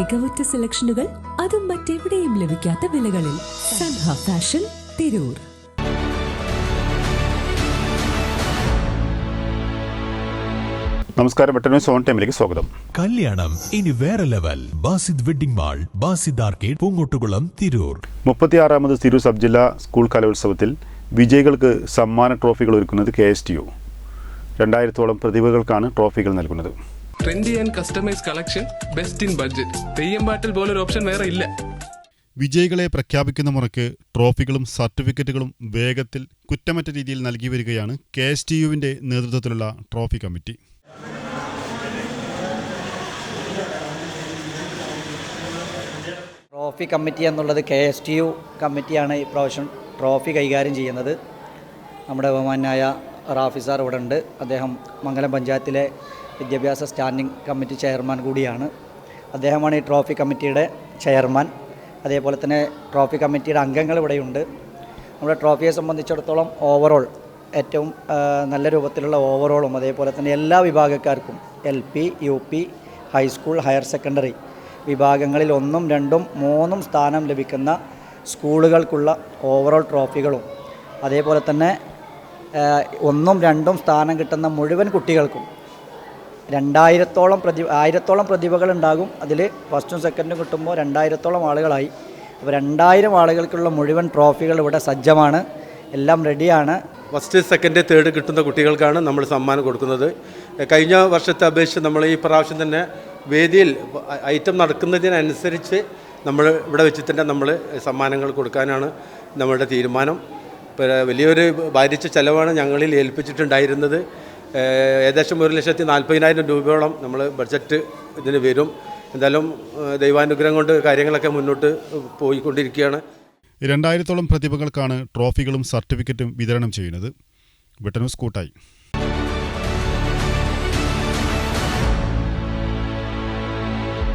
മികവുറ്റ സെലക്ഷനുകൾ അതും മറ്റെവിടെയും ലഭിക്കാത്ത വിലകളിൽ സൻഹ ഫാഷൻ തിരൂർ. നമസ്കാരം വെട്ടനൂർ സോൺ ടൈമിലേക്ക് സ്വാഗതം. കല്യാണം ഇനി വേറെ level. Basid wedding mall Basid arcade Poongottukulam Tirur. മുപ്പത്തിയാറാമത് Tirur sub ജില്ലാ സ്കൂൾ കലോത്സവത്തിൽ വിജയികൾക്ക് സമ്മാന ട്രോഫികൾ ഒരുക്കുന്നത് കെ എസ് ടി യു. രണ്ടായിരത്തോളം പ്രതിഭകൾക്കാണ് ട്രോഫികൾ നൽകുന്നത്. Trendy and customise collection best in budget Theyyam പോലെ ഒരു ഓപ്ഷൻ വേറെ ഇല്ല. വിജയികളെ പ്രഖ്യാപിക്കുന്ന മുറയ്ക്ക് ട്രോഫികളും സർട്ടിഫിക്കറ്റുകളും വേഗത്തിൽ കുറ്റമറ്റ രീതിയിൽ നൽകി വരികയാണ് കെ എസ് ടി യുവിന്റെ നേതൃത്വത്തിലുള്ള ട്രോഫി കമ്മിറ്റി. ട്രോഫി കമ്മിറ്റി എന്നുള്ളത് കെ എസ് ടി യു കമ്മിറ്റിയാണ് ഈ പ്രാവശ്യം ട്രോഫി കൈകാര്യം ചെയ്യുന്നത്. നമ്മുടെ ബഹുമാനായ റാഫി സാർ ഇവിടെ ഉണ്ട് അദ്ദേഹം മംഗലം പഞ്ചായത്തിലെ വിദ്യാഭ്യാസ സ്റ്റാൻഡിംഗ് കമ്മിറ്റി ചെയർമാൻ കൂടിയാണ്. അദ്ദേഹമാണ് ഈ ട്രോഫി കമ്മിറ്റിയുടെ ചെയർമാൻ. അതേപോലെ തന്നെ ട്രോഫി കമ്മിറ്റിയുടെ അംഗങ്ങൾ ഇവിടെയുണ്ട്. നമ്മുടെ ട്രോഫിയെ സംബന്ധിച്ചിടത്തോളം ഓവറോൾ ഏറ്റവും നല്ല രൂപത്തിലുള്ള ഓവറോളും അതേപോലെ തന്നെ എല്ലാ വിഭാഗക്കാർക്കും L P U P high school higher secondary വിഭാഗങ്ങളിൽ ഒന്നും രണ്ടും മൂന്നും സ്ഥാനം ലഭിക്കുന്ന സ്കൂളുകൾക്കുള്ള ഓവറോൾ ട്രോഫികളും അതേപോലെ തന്നെ ഒന്നും രണ്ടും സ്ഥാനം കിട്ടുന്ന മുഴുവൻ കുട്ടികൾക്കും രണ്ടായിരത്തോളം പ്രതി ആയിരത്തോളം പ്രതിഭകളുണ്ടാകും. അതിൽ ഫസ്റ്റും സെക്കൻഡും കിട്ടുമ്പോൾ രണ്ടായിരത്തോളം ആളുകളായി. അപ്പോൾ രണ്ടായിരം ആളുകൾക്കുള്ള മുഴുവൻ ട്രോഫികൾ ഇവിടെ സജ്ജമാണ്. എല്ലാം റെഡിയാണ് ഫസ്റ്റ് സെക്കൻഡ് തേർഡ് കിട്ടുന്ന കുട്ടികൾക്കാണ് നമ്മൾ സമ്മാനം കൊടുക്കുന്നത്. കഴിഞ്ഞ വർഷത്തെ അപേക്ഷിച്ച് നമ്മൾ ഈ പ്രാവശ്യം തന്നെ വേദിയിൽ ഐറ്റം നടക്കുന്നതിനനുസരിച്ച് നമ്മൾ ഇവിടെ വെച്ച് തന്നെ നമ്മൾ സമ്മാനങ്ങൾ കൊടുക്കാനാണ് നമ്മളുടെ തീരുമാനം. വലിയൊരു ഭാരിച്ച ചെലവാണ് ഞങ്ങളിൽ ഏൽപ്പിച്ചിട്ടുണ്ടായിരുന്നത്. ഏകദേശം ഒരു ലക്ഷത്തി നാൽപ്പതിനായിരം രൂപയോളം നമ്മൾ ബഡ്ജറ്റ് ഇതിന് വരും. എന്തായാലും ദൈവാനുഗ്രഹം കൊണ്ട് കാര്യങ്ങളൊക്കെ മുന്നോട്ട് പോയിക്കൊണ്ടിരിക്കുകയാണ്. രണ്ടായിരത്തോളം പ്രതിഭകൾക്കാണ് ട്രോഫികളും സർട്ടിഫിക്കറ്റും വിതരണം ചെയ്യുന്നത്. വെട്ടനൂസ് കൂട്ടായി.